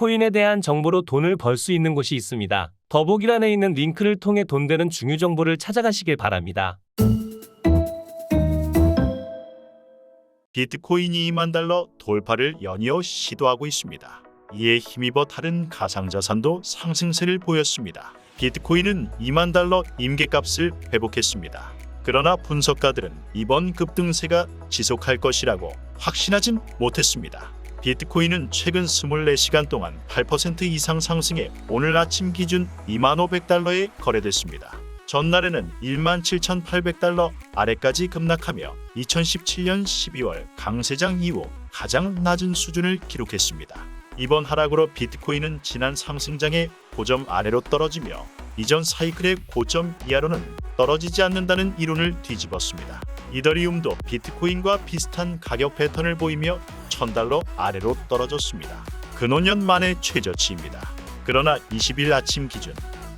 비트코인에 대한 정보로 돈을 벌 수 있는 곳이 있습니다. 더보기란에 있는 링크를 통해 돈 되는 중요 정보를 찾아가시길 바랍니다. 비트코인이 2만 달러 돌파를 연이어 시도하고 있습니다. 이에 힘입어 다른 가상자산도 상승세를 보였습니다. 비트코인은 2만 달러 임계값을 회복했습니다. 그러나 분석가들은 이번 급등세가 지속할 것이라고 확신하진 못했습니다. 비트코인은 최근 24시간 동안 8% 이상 상승해 오늘 아침 기준 2,500달러에 거래됐습니다. 전날에는 17,800달러 아래까지 급락하며 2017년 12월 강세장 이후 가장 낮은 수준을 기록했습니다. 이번 하락으로 비트코인은 지난 상승장의 고점 아래로 떨어지며 이전 사이클의 고점 이하로는 떨어지지 않는다는 이론을 뒤집었습니다. 이더리움도 비트코인과 비슷한 가격 패턴을 보이며 1000달러 아래로 떨어졌습니다. 근원년 만의 최저치입니다. 그러나 20일 아침 기준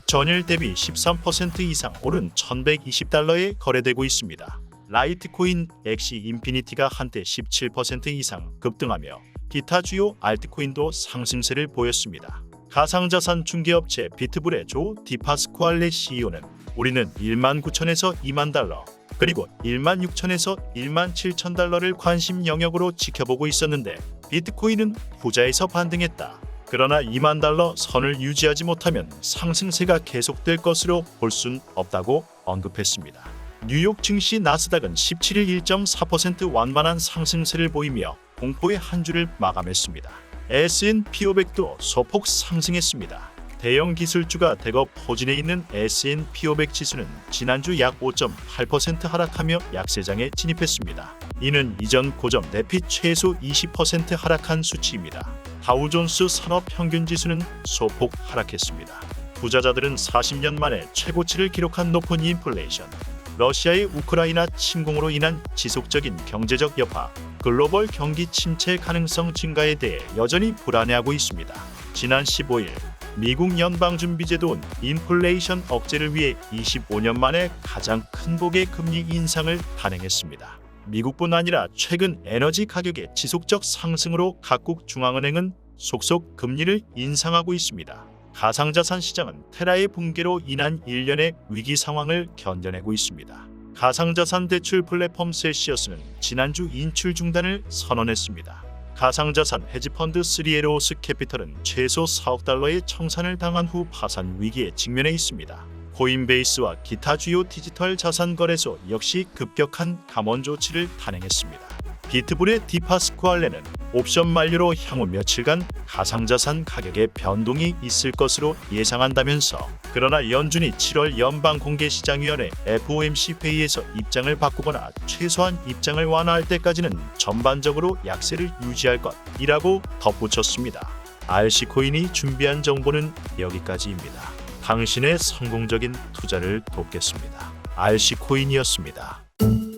전일 대비 13% 이상 오른 1120달러에 거래되고 있습니다. 라이트코인 엑시 인피니티가 한때 17% 이상 급등하며 기타 주요 알트코인도 상승세를 보였습니다. 가상자산 중개업체 비트불의 조 디파스쿠알레 CEO는 우리는 1만 9천에서 2만 달러 그리고 1만 6천에서 1만 7천 달러를 관심 영역으로 지켜보고 있었는데 비트코인은 부자에서 반등했다. 그러나 2만 달러 선을 유지하지 못하면 상승세가 계속될 것으로 볼 순 없다고 언급했습니다. 뉴욕 증시 나스닥은 17일 1.4% 완만한 상승세를 보이며 공포의 한 주를 마감했습니다. 500도 소폭 상승했습니다. 대형 기술주가 대거 포진해 있는 S&P 500 지수는 지난주 약 5.8% 하락하며 약세장에 진입했습니다. 이는 이전 고점 대비 최소 20% 하락한 수치입니다. 다우존스 산업 평균 지수는 소폭 하락했습니다. 부자자들은 40년 만에 최고치를 기록한 높은 인플레이션, 러시아의 우크라이나 침공으로 인한 지속적인 경제적 여파, 글로벌 경기 침체 가능성 증가에 대해 여전히 불안해하고 있습니다. 지난 15일 미국 연방준비제도는 인플레이션 억제를 위해 25년 만에 가장 큰 폭의 금리 인상을 단행했습니다. 미국뿐 아니라 최근 에너지 가격의 지속적 상승으로 각국 중앙은행은 속속 금리를 인상하고 있습니다. 가상자산 시장은 테라의 붕괴로 인한 일련의 위기 상황을 견뎌내고 있습니다. 가상자산 대출 플랫폼 셀시어스는 지난주 인출 중단을 선언했습니다. 가상자산 헤지펀드 3에로스 캐피털은 최소 4억 달러의 청산을 당한 후 파산 위기에 직면해 있습니다. 코인베이스와 기타 주요 디지털 자산 거래소 역시 급격한 감원 조치를 단행했습니다. 비트불의 디파스쿠알레는 옵션 만료로 향후 며칠간 가상자산 가격의 변동이 있을 것으로 예상한다면서 그러나 연준이 7월 연방공개시장위원회 FOMC 회의에서 입장을 바꾸거나 최소한 입장을 완화할 때까지는 전반적으로 약세를 유지할 것이라고 덧붙였습니다. RC코인이 준비한 정보는 여기까지입니다. 당신의 성공적인 투자를 돕겠습니다. RC코인이었습니다.